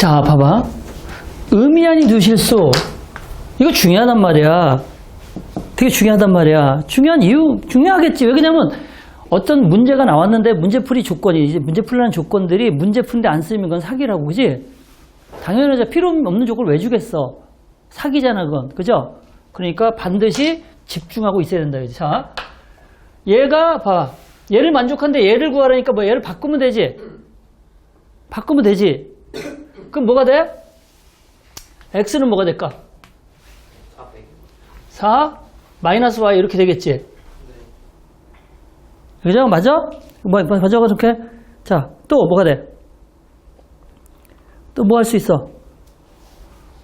자, 봐봐. 의미아닌 두 실수. 이거 중요하단 말이야. 되게 중요하단 말이야. 중요한 이유, 중요하겠지. 왜 그러냐면 어떤 문제가 나왔는데 문제풀이 조건이, 이제 문제 풀라는 조건들이 문제 푸는데 안 쓰이면 그건 사기라고, 그지? 당연하죠. 필요 없는 조건을 왜 주겠어? 사기잖아, 그건. 그죠? 그러니까 반드시 집중하고 있어야 된다. 그지? 자, 얘가, 봐. 얘를 만족한데 얘를 구하라니까 뭐 얘를 바꾸면 되지? 바꾸면 되지? 그럼 뭐가 돼? x는 뭐가 될까? 4 마이너스 y 이렇게 되겠지? 그죠? 맞아? 뭐, 뭐, 맞아? 그렇게? 자, 또 뭐가 돼? 또 뭐 할 수 있어?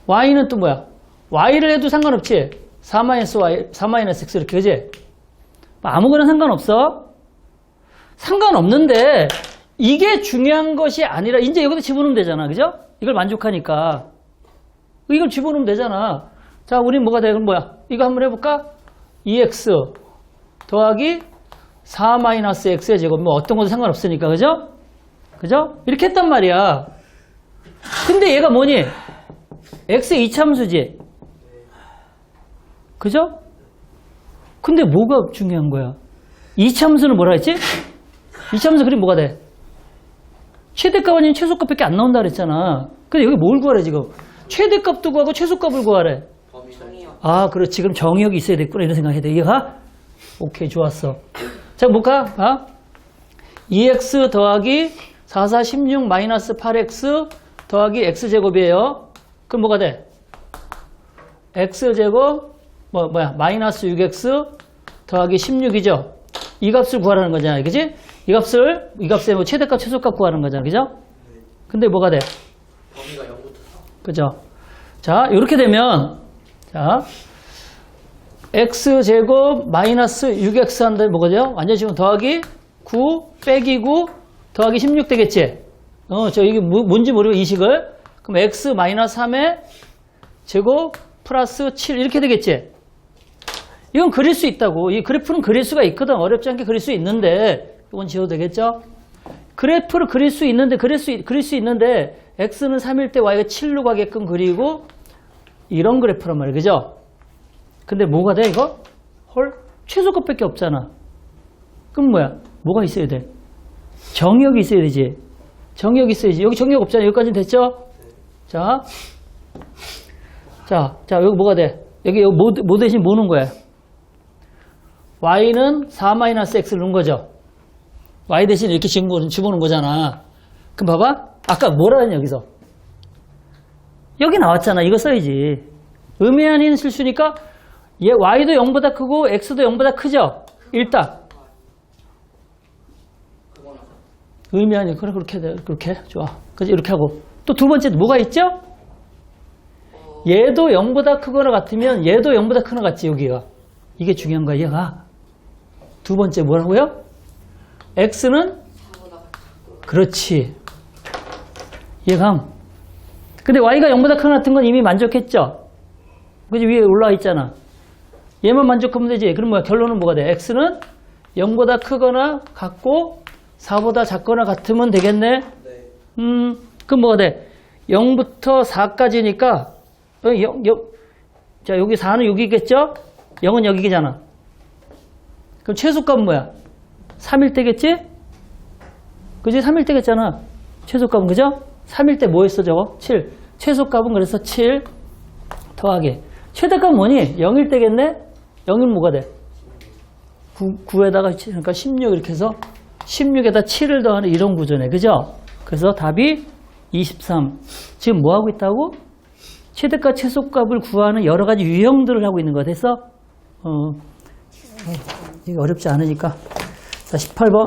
y는 또 뭐야? y를 해도 상관없지? 4 마이너스 y, 4 마이너스 x 이렇게, 그지? 뭐 아무거나 상관없어? 상관없는데, 이게 중요한 것이 아니라, 이제 여기다 집어넣으면 되잖아. 그죠? 이걸 만족하니까. 이걸 집어넣으면 되잖아. 자, 우린 뭐가 돼? 그럼 뭐야? 이거 한번 해볼까? 2x 더하기 4 마이너스 x의 제곱. 뭐 어떤 것도 상관없으니까. 그죠? 그죠? 이렇게 했단 말이야. 근데 얘가 뭐니? x 이참수지. 그죠? 근데 뭐가 중요한 거야? 이참수는 뭐라 했지? 이참수 그림 뭐가 돼? 최대값 아니면 최소값밖에 안 나온다 그랬잖아. 근데 여기 뭘 구하래 지금? 최대값도 구하고 최소값을 구하래. 아, 그렇지. 그럼 정의역이 있어야 됐구나. 이런 생각해야 돼. 이해가? 오케이, 좋았어. 자, 볼까? 봐. 2x 더하기 4, 4, 16 마이너스 8x 더하기 x제곱이에요. 그럼 뭐가 돼? x제곱, 뭐, 뭐야, 마이너스 6x 더하기 16이죠? 이 값을 구하라는 거잖아. 그지? 이 값을, 이 값의 뭐 최대값, 최소값 구하는 거잖아. 그죠? 근데 뭐가 돼? 범위가 0부터 4. 그죠? 자, 이렇게 되면, 자, x제곱 마이너스 6x 한다 뭐거죠? 완전 지금 더하기 9 빼기 9 더하기 16 되겠지? 어, 저 이게 뭐- 뭔지 모르고 이식을. 그럼 x 마이너스 3의 제곱 플러스 7 이렇게 되겠지? 이건 그릴 수 있다고. 이 그래프는 그릴 수가 있거든. 어렵지 않게 그릴 수 있는데, 이건 지워도 되겠죠? 그래프를 그릴 수 있는데, 그릴 수, 있- 그릴 수 있는데, x는 3일 때 y가 7로 가게끔 그리고, 이런 그래프란 말이에요. 그죠? 근데 뭐가 돼, 이거? 헐? 최소값밖에 없잖아. 그럼 뭐야? 뭐가 있어야 돼? 정역이 있어야 되지. 정역이 있어야지. 여기 정역 없잖아. 여기까지 됐죠? 자. 자, 자, 여기 뭐가 돼? 여기, 여기 뭐, 뭐 대신 뭐 넣은 거야? Y는 4-x를 넣은 거죠. y 대신 이렇게 집어넣은 거잖아. 그럼 봐봐. 아까 뭐라 했냐, 여기서? 여기 나왔잖아. 이거 써야지. 의미 아닌 실수니까 얘 y도 0보다 크고 x도 0보다 크죠? 일단. 의미 아닌, 그래, 그렇게 돼. 그렇게. 좋아. 그지? 이렇게 하고. 또 두 번째 뭐가 있죠? 얘도 0보다 크거나 같으면 얘도 0보다 크거나 같지, 여기가. 이게 중요한 거야, 얘가. 두 번째 뭐라고요? x는 그렇지. 얘감. 근데 y가 0보다 크거나 같은 건 이미 만족했죠? 그지? 위에 올라와 있잖아. 얘만 만족하면 되지. 그럼 뭐야? 결론은 뭐가 돼? x는 0보다 크거나 같고 4보다 작거나 같으면 되겠네? 네. 음, 그럼 뭐가 돼? 0부터 4까지니까, 어, 0, 자, 여기 4는 여기겠죠? 0은 여기잖아. 그럼 최소값은 뭐야? 3일 때겠지? 그지? 3일 때겠잖아. 최소값은, 그죠? 3일 때 뭐 했어, 저거? 7. 최소값은 그래서 7 더하기. 최대값은 뭐니? 0일 때겠네? 0이면 뭐가 돼? 9, 9에다가, 그러니까 16 이렇게 해서 16에다 7을 더하는 이런 구조네. 그죠? 그래서 답이 23. 지금 뭐 하고 있다고? 최대값, 최소값을 구하는 여러 가지 유형들을 하고 있는 거 됐어? 어, 이게 어렵지 않으니까. 자, 18번.